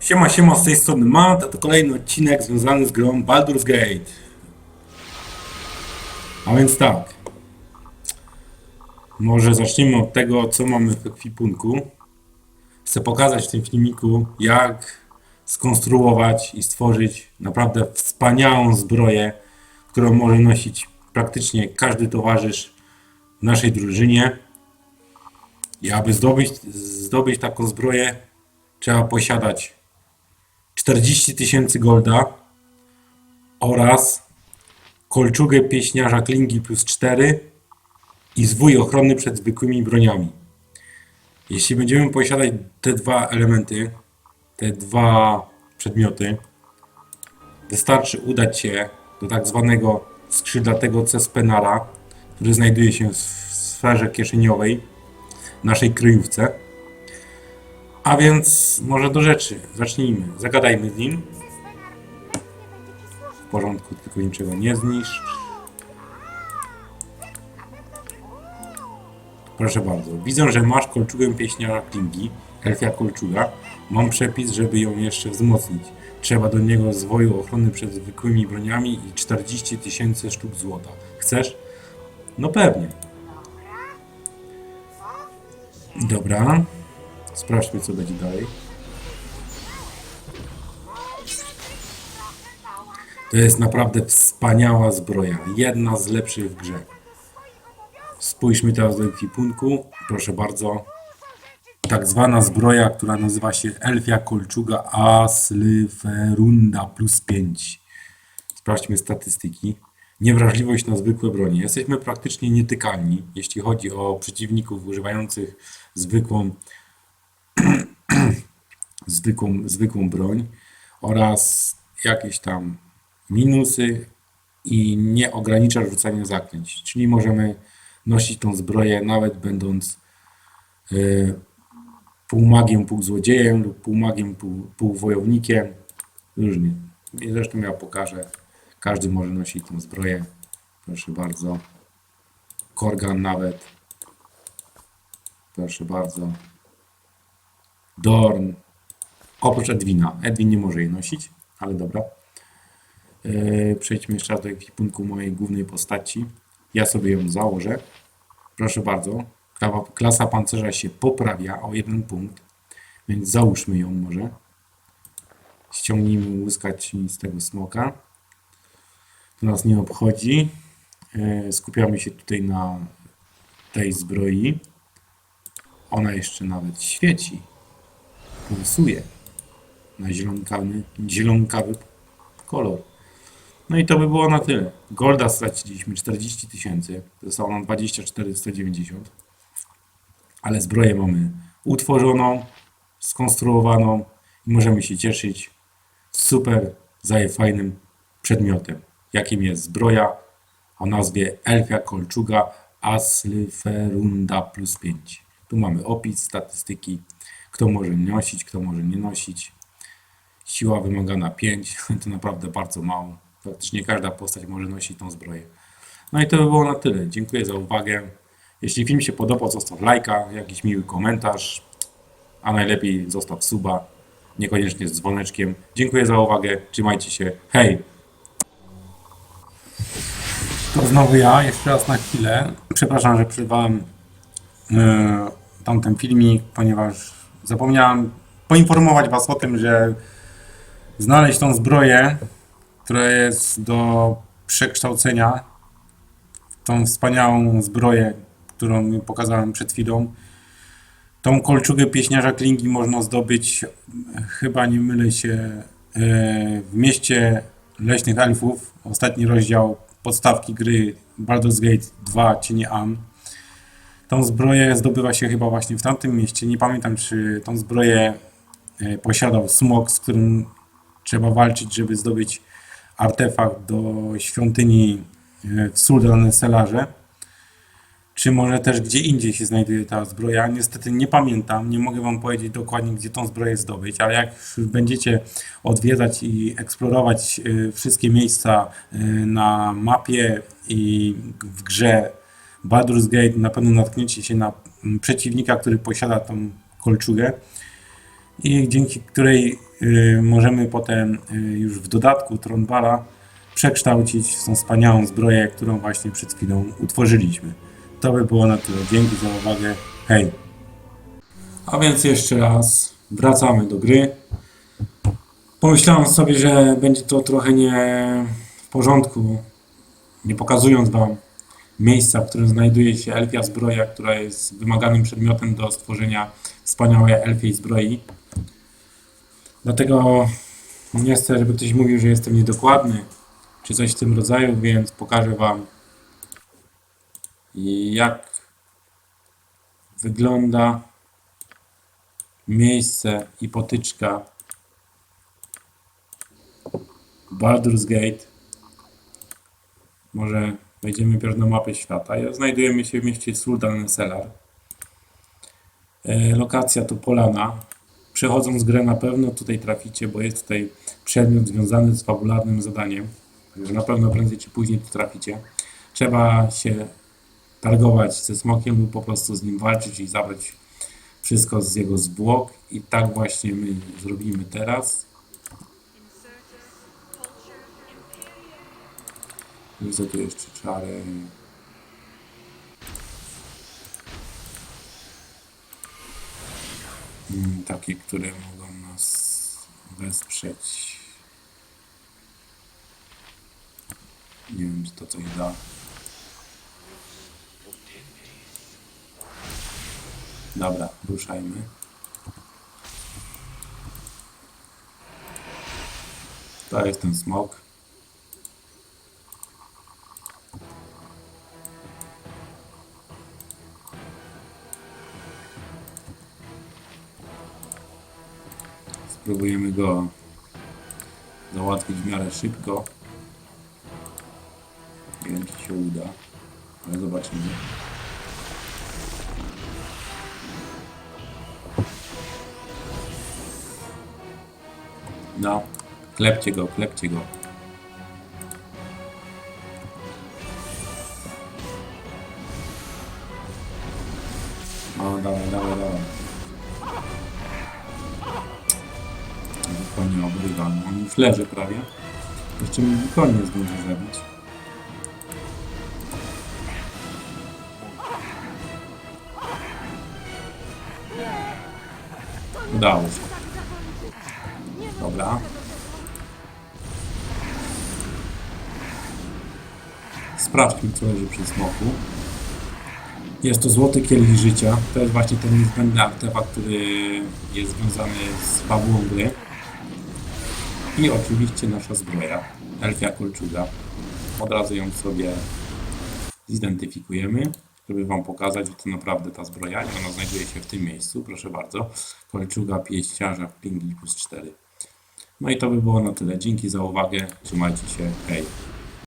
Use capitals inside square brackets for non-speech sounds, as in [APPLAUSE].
Siema, siema, z tej strony Matt, a to kolejny odcinek związany z grą Baldur's Gate. A więc tak. Może zacznijmy od tego, co mamy w ekwipunku. Chcę pokazać w tym filmiku, jak skonstruować i stworzyć naprawdę wspaniałą zbroję, którą może nosić praktycznie każdy towarzysz w naszej drużynie. I aby zdobyć, zdobyć taką zbroję, trzeba posiadać 40 tysięcy golda oraz kolczugę pieśniarza klingi plus 4 i zwój ochronny przed zwykłymi broniami. Jeśli będziemy posiadać te dwa elementy, te dwa przedmioty, wystarczy udać się do tak zwanego skrzydlatego Cespenara, który znajduje się w sferze kieszeniowej naszej kryjówce. A więc może do rzeczy. Zacznijmy. Zagadajmy z nim. W porządku, tylko niczego nie zniszcz. Proszę bardzo. Widzę, że masz kolczugę pieśniara Klingi, elfia kolczuga. Mam przepis, żeby ją jeszcze wzmocnić. Trzeba do niego zwoju ochrony przed zwykłymi broniami i 40 tysięcy sztuk złota. Chcesz? No pewnie. Dobra. Sprawdźmy, co będzie dalej. To jest naprawdę wspaniała zbroja. Jedna z lepszych w grze. Spójrzmy teraz do ekwipunku. Proszę bardzo. Tak zwana zbroja, która nazywa się Elfia Kolczuga Aslyferunda plus 5. Sprawdźmy statystyki. Niewrażliwość na zwykłe bronie. Jesteśmy praktycznie nietykalni, jeśli chodzi o przeciwników używających zwykłą [CLEARS THROAT] zwykłą, zwykłą broń oraz jakieś tam minusy i nie ogranicza rzucania zaklęć. Czyli możemy nosić tą zbroję nawet będąc y, pół magiem, pół złodziejem lub pół magiem, pół. Różnie. I zresztą ja pokażę. Każdy może nosić tą zbroję. Proszę bardzo. Korgan nawet. Proszę bardzo. Dorn. Oprócz Edwina. Edwin nie może jej nosić, ale dobra. Yy, przejdźmy jeszcze raz do ekwipunku mojej głównej postaci. Ja sobie ją założę. Proszę bardzo. Klasa pancerza się poprawia o jeden punkt, więc załóżmy ją może. Ściągnijmy łyskać z tego smoka. To nas nie obchodzi. Yy, Skupiamy się tutaj na tej zbroi. Ona jeszcze nawet świeci pulsuje na zielonkawy, zielonkawy kolor. No i to by było na tyle. Golda straciliśmy 40 tysięcy, zostało nam 24 190. Ale zbroję mamy utworzoną, skonstruowaną i możemy się cieszyć super fajnym przedmiotem, jakim jest zbroja o nazwie Elfia Kolczuga Aslyferunda plus 5. Tu mamy opis, statystyki, kto może nosić, kto może nie nosić. Siła wymagana 5, [LAUGHS] to naprawdę bardzo mało. Praktycznie każda postać może nosić tą zbroję. No i to by było na tyle. Dziękuję za uwagę. Jeśli film się podobał, zostaw lajka, jakiś miły komentarz, a najlepiej zostaw suba, niekoniecznie z dzwoneczkiem. Dziękuję za uwagę, trzymajcie się, hej! To znowu ja, jeszcze raz na chwilę. Przepraszam, że przerwałem e, tamten filmik, ponieważ zapomniałem poinformować Was o tym, że znaleźć tą zbroję, która jest do przekształcenia, tą wspaniałą zbroję, którą pokazałem przed chwilą. Tą kolczugę pieśniarza Klingi można zdobyć, chyba nie mylę się, e, w mieście Leśnych Elfów. Ostatni rozdział podstawki gry Baldur's Gate 2 Cienie An. Tą zbroję zdobywa się chyba właśnie w tamtym mieście. Nie pamiętam, czy tą zbroję e, posiadał smok, z którym trzeba walczyć, żeby zdobyć artefakt do świątyni e, w Suldan Selarze. Czy może też gdzie indziej się znajduje ta zbroja? Niestety nie pamiętam, nie mogę Wam powiedzieć dokładnie, gdzie tą zbroję zdobyć, ale jak będziecie odwiedzać i eksplorować e, wszystkie miejsca na mapie i w grze Baldur's Gate, na pewno natkniecie się na mm, przeciwnika, który posiada tą kolczugę. i dzięki której y, możemy potem y, już w dodatku Tronbala przekształcić w tą wspaniałą zbroję, którą właśnie przed chwilą utworzyliśmy. To by było na tyle. Dzięki za uwagę. Hej! A więc jeszcze raz wracamy do gry. Pomyślałem sobie, że będzie to trochę nie w porządku, nie pokazując Wam miejsca, w którym znajduje się elfia zbroja, która jest wymaganym przedmiotem do stworzenia wspaniałej elfiej zbroi. Dlatego nie chcę, żeby ktoś mówił, że jestem niedokładny, czy coś w tym rodzaju, więc pokażę Wam, jak wygląda miejsce i potyczka Baldur's Gate. Może wejdziemy najpierw na mapę świata. Ja znajdujemy się w mieście Sultan Selar. E, lokacja to Polana. Przechodząc grę na pewno tutaj traficie, bo jest tutaj przedmiot związany z fabularnym zadaniem. Także na pewno prędzej czy później tu traficie. Trzeba się targować ze smokiem lub po prostu z nim walczyć i zabrać wszystko z jego zwłok. I tak właśnie my zrobimy teraz. Widzę tu jeszcze czary. Mm, Takie, które mogą nas wesprzeć. Nie wiem, czy to coś da. Dobra, ruszajmy. To jest ten smok. Spróbujemy go załatwić w miarę szybko. Nie wiem, czy się uda, ale zobaczymy. No, klepcie go, klepcie go. Leży prawie. Jeszcze mi konie zdąży zabić. Udało się. Dobra. Sprawdźmy, co leży przy smoku. Jest to złoty kielich życia. To jest właśnie ten niezbędny artefakt, który jest związany z fabułą gry. I oczywiście nasza zbroja. Elfia kolczuga. Od razu ją sobie zidentyfikujemy, żeby Wam pokazać, że to naprawdę ta zbroja i ona znajduje się w tym miejscu. Proszę bardzo. Kolczuga pieściarza w pingi plus 4. No i to by było na tyle. Dzięki za uwagę. Trzymajcie się. Hej.